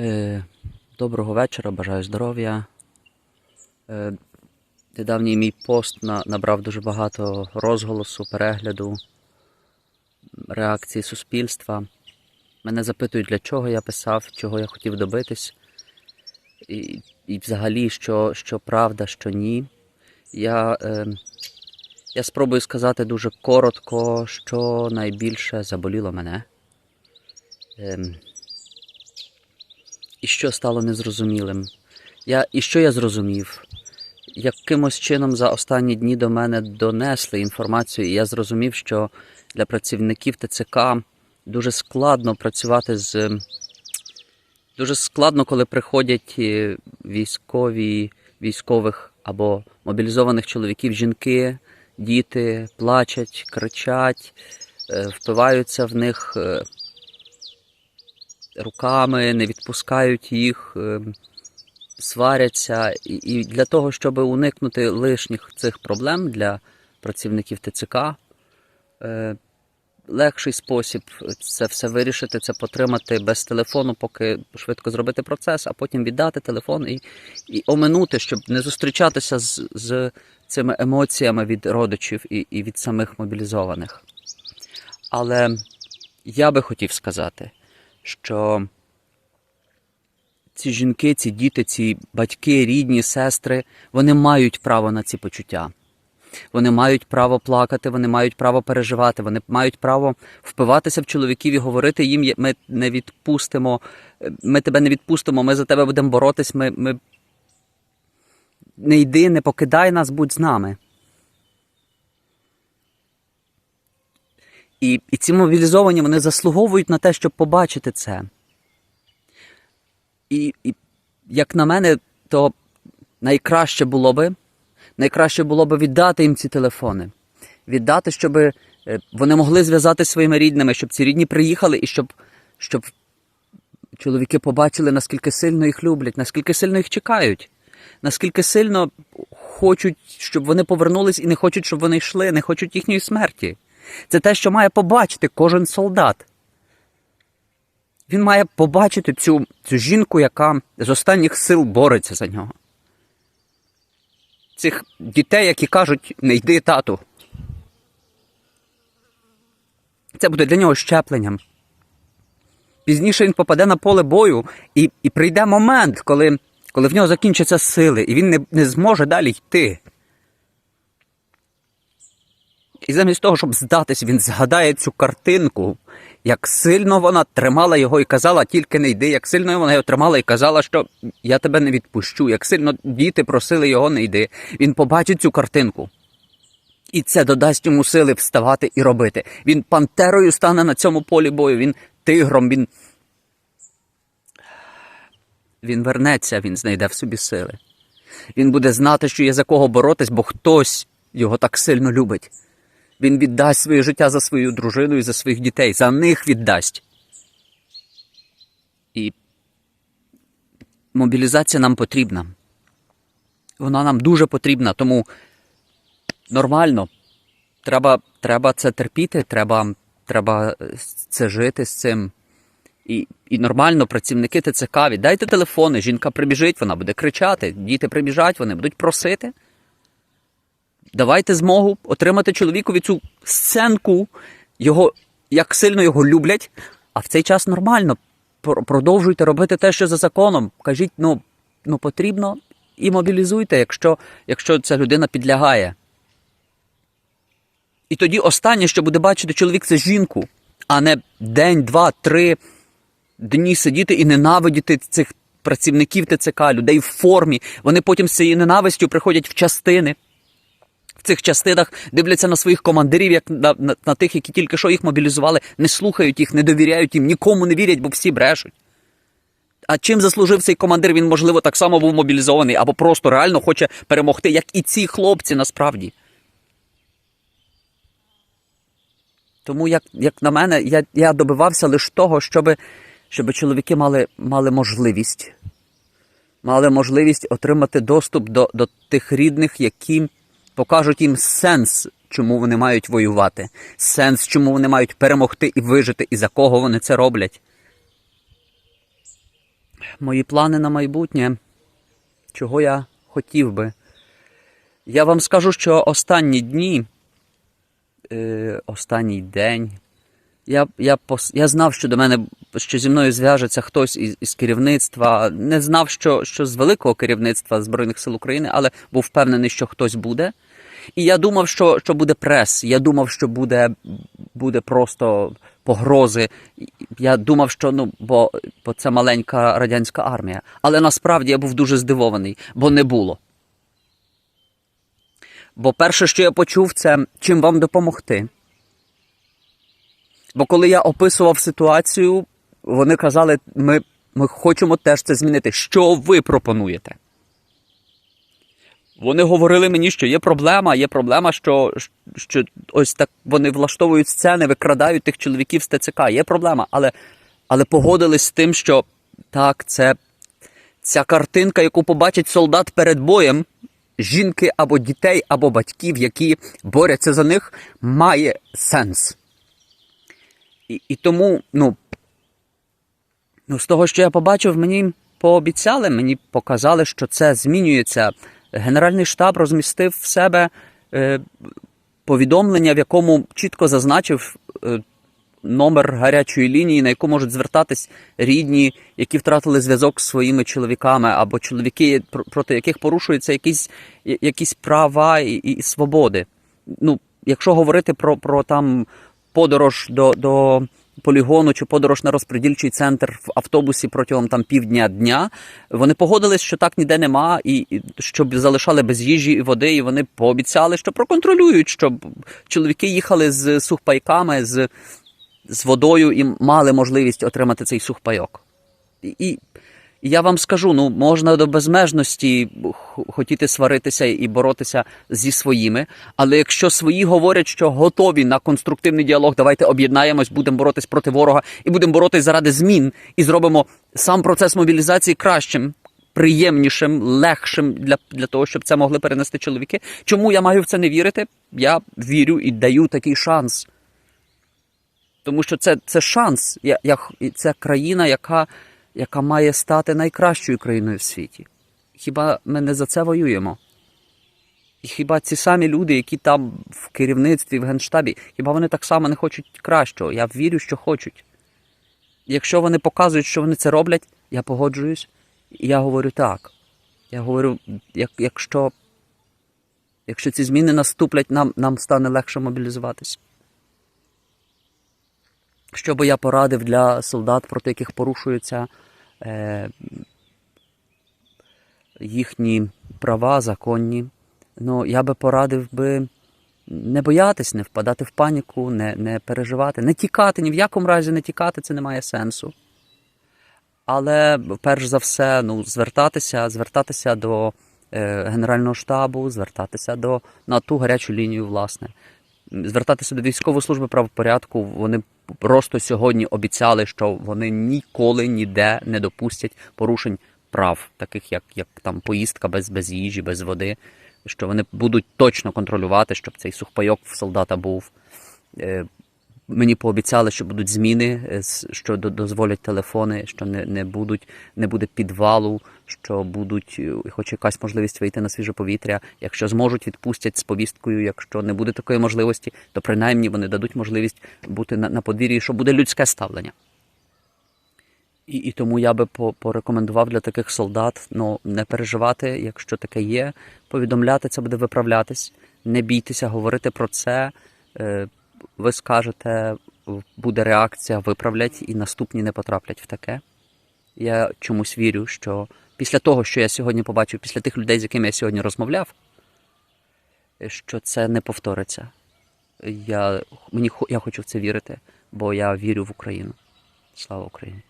Е, Доброго вечора, бажаю здоров'я. Е, Недавній мій пост набрав дуже багато розголосу, перегляду, реакції суспільства. Мене запитують, для чого я писав, чого я хотів добитись, і, і взагалі, що, що правда, що ні. Я, е, я спробую сказати дуже коротко, що найбільше заболіло мене. Ем, що стало незрозумілим. Я, і що я зрозумів? Якимось чином за останні дні до мене донесли інформацію, і я зрозумів, що для працівників ТЦК дуже складно працювати з. Дуже складно, коли приходять е, військові, військових або мобілізованих чоловіків, жінки, діти плачуть, кричать, е, впиваються в них е, руками, не відпускають їх, е, сваряться. І, для того, щоб уникнути лишніх цих проблем для працівників ТЦК, е, легший спосіб це все вирішити, це потримати без телефону, поки швидко зробити процес, а потім віддати телефон і, і оминути, щоб не зустрічатися з, з цими емоціями від родичів і, і від самих мобілізованих. Але я би хотів сказати, що ці жінки, ці діти, ці батьки, рідні, сестри, вони мають право на ці почуття. Вони мають право плакати, вони мають право переживати, вони мають право впиватися в чоловіків і говорити їм: ми не відпустимо, ми тебе не відпустимо, ми за тебе будемо боротись, ми, ми... не йди, не покидай нас, будь з нами. І, і ці мобілізовані вони заслуговують на те, щоб побачити це. І, і як на мене, то найкраще було би, найкраще було би віддати їм ці телефони. Віддати, щоб е, вони могли зв'язатися зі своїми рідними, щоб ці рідні приїхали і щоб, щоб чоловіки побачили, наскільки сильно їх люблять, наскільки сильно їх чекають, наскільки сильно хочуть, щоб вони повернулись і не хочуть, щоб вони йшли, не хочуть їхньої смерті. Це те, що має побачити кожен солдат. Він має побачити цю, цю жінку, яка з останніх сил бореться за нього. Цих дітей, які кажуть, не йди тату. Це буде для нього щепленням. Пізніше він попаде на поле бою, і, і прийде момент, коли, коли в нього закінчаться сили, і він не, не зможе далі йти. І замість того, щоб здатись, він згадає цю картинку, як сильно вона тримала його і казала, тільки не йди, як сильно вона його тримала і казала, що я тебе не відпущу, як сильно діти просили його не йди. Він побачить цю картинку. І це додасть йому сили вставати і робити. Він пантерою стане на цьому полі бою, він тигром, він. Він вернеться, він знайде в собі сили. Він буде знати, що є за кого боротись, бо хтось його так сильно любить. Він віддасть своє життя за свою дружину і за своїх дітей. За них віддасть. І мобілізація нам потрібна. Вона нам дуже потрібна, тому нормально. Треба, треба це терпіти, треба, треба це жити з цим. І, і нормально працівники ТЦК віддайте телефони, жінка прибіжить, вона буде кричати, діти прибіжать, вони будуть просити. Давайте змогу отримати чоловікові цю сценку, його, як сильно його люблять, а в цей час нормально. Продовжуйте робити те, що за законом. Кажіть, ну, ну потрібно і мобілізуйте, якщо, якщо ця людина підлягає. І тоді останнє, що буде бачити чоловік, це жінку, а не день, два, три дні сидіти і ненавидіти цих працівників ТЦК, людей в формі. Вони потім з цією ненавистю приходять в частини. Цих частинах дивляться на своїх командирів, як на, на, на тих, які тільки що їх мобілізували, не слухають їх, не довіряють їм, нікому не вірять, бо всі брешуть. А чим заслужив цей командир? Він, можливо, так само був мобілізований або просто реально хоче перемогти, як і ці хлопці насправді. Тому, як, як на мене, я, я добивався лише того, щоб, щоб чоловіки мали, мали можливість. Мали можливість отримати доступ до, до тих рідних, які покажуть їм сенс, чому вони мають воювати, сенс, чому вони мають перемогти і вижити, і за кого вони це роблять. мої плани на майбутнє, чого я хотів би. Я вам скажу, що останні дні, е, останній день, я, я, я знав, що до мене, що зі мною зв'яжеться хтось із, із керівництва. Не знав, що, що з великого керівництва Збройних сил України, але був впевнений, що хтось буде. І я думав, що, що буде прес. Я думав, що буде, буде просто погрози. Я думав, що ну, бо, бо це маленька радянська армія. Але насправді я був дуже здивований, бо не було. Бо перше, що я почув, це чим вам допомогти. Бо коли я описував ситуацію, вони казали, ми, ми хочемо теж це змінити. Що ви пропонуєте? Вони говорили мені, що є проблема, є проблема, що, що ось так вони влаштовують сцени, викрадають тих чоловіків з ТЦК. Є проблема, але, але погодились з тим, що так, це ця картинка, яку побачить солдат перед боєм, жінки або дітей, або батьків, які борються за них, має сенс. І, і тому, ну, ну, з того, що я побачив, мені пообіцяли, мені показали, що це змінюється. Генеральний штаб розмістив в себе е, повідомлення, в якому чітко зазначив е, номер гарячої лінії, на яку можуть звертатись рідні, які втратили зв'язок з своїми чоловіками, або чоловіки, проти яких порушуються якісь, якісь права і, і свободи. Ну, якщо говорити про, про там подорож до, до полігону чи подорож на розподільчий центр в автобусі протягом там півдня дня, вони погодились, що так ніде нема, і щоб залишали без їжі і води, і вони пообіцяли, що проконтролюють, щоб чоловіки їхали з сухпайками, з, з водою і мали можливість отримати цей сухпайок. І, і я вам скажу: ну можна до безмежності хотіти сваритися і боротися зі своїми. Але якщо свої говорять, що готові на конструктивний діалог, давайте об'єднаємось, будемо боротись проти ворога і будемо боротись заради змін, і зробимо сам процес мобілізації кращим. Приємнішим, легшим для, для того, щоб це могли перенести чоловіки. Чому я маю в це не вірити? Я вірю і даю такий шанс. Тому що це, це шанс. Я, я, це країна, яка, яка має стати найкращою країною в світі. Хіба ми не за це воюємо? І хіба ці самі люди, які там в керівництві, в генштабі, хіба вони так само не хочуть кращого? Я вірю, що хочуть. Якщо вони показують, що вони це роблять, я погоджуюсь, і я говорю так. Я говорю, як, якщо, якщо ці зміни наступлять, нам, нам стане легше мобілізуватися. Що би я порадив для солдат, проти яких порушуються е, їхні права законні, ну я би порадив би не боятись, не впадати в паніку, не, не переживати, не тікати, ні в якому разі не тікати, це не має сенсу. Але перш за все, ну, звертатися, звертатися до е, Генерального штабу, звертатися до на ту гарячу лінію, власне, звертатися до військової служби правопорядку. Вони просто сьогодні обіцяли, що вони ніколи ніде не допустять порушень прав, таких як, як там поїздка без, без їжі, без води. Що вони будуть точно контролювати, щоб цей сухпайок в солдата був. Е, Мені пообіцяли, що будуть зміни, е, що дозволять телефони, що не, не будуть, не буде підвалу, що будуть, е, хоч якась можливість вийти на свіже повітря. Якщо зможуть, відпустять з повісткою. Якщо не буде такої можливості, то принаймні вони дадуть можливість бути на, на подвір'ї, що буде людське ставлення. І, і тому я би по- порекомендував для таких солдат ну, не переживати, якщо таке є, повідомляти це буде виправлятись, не бійтеся говорити про це. Ви скажете, буде реакція, виправлять, і наступні не потраплять в таке. Я чомусь вірю, що після того, що я сьогодні побачив, після тих людей, з якими я сьогодні розмовляв, що це не повториться. Я, мені, я хочу в це вірити, бо я вірю в Україну. Слава Україні!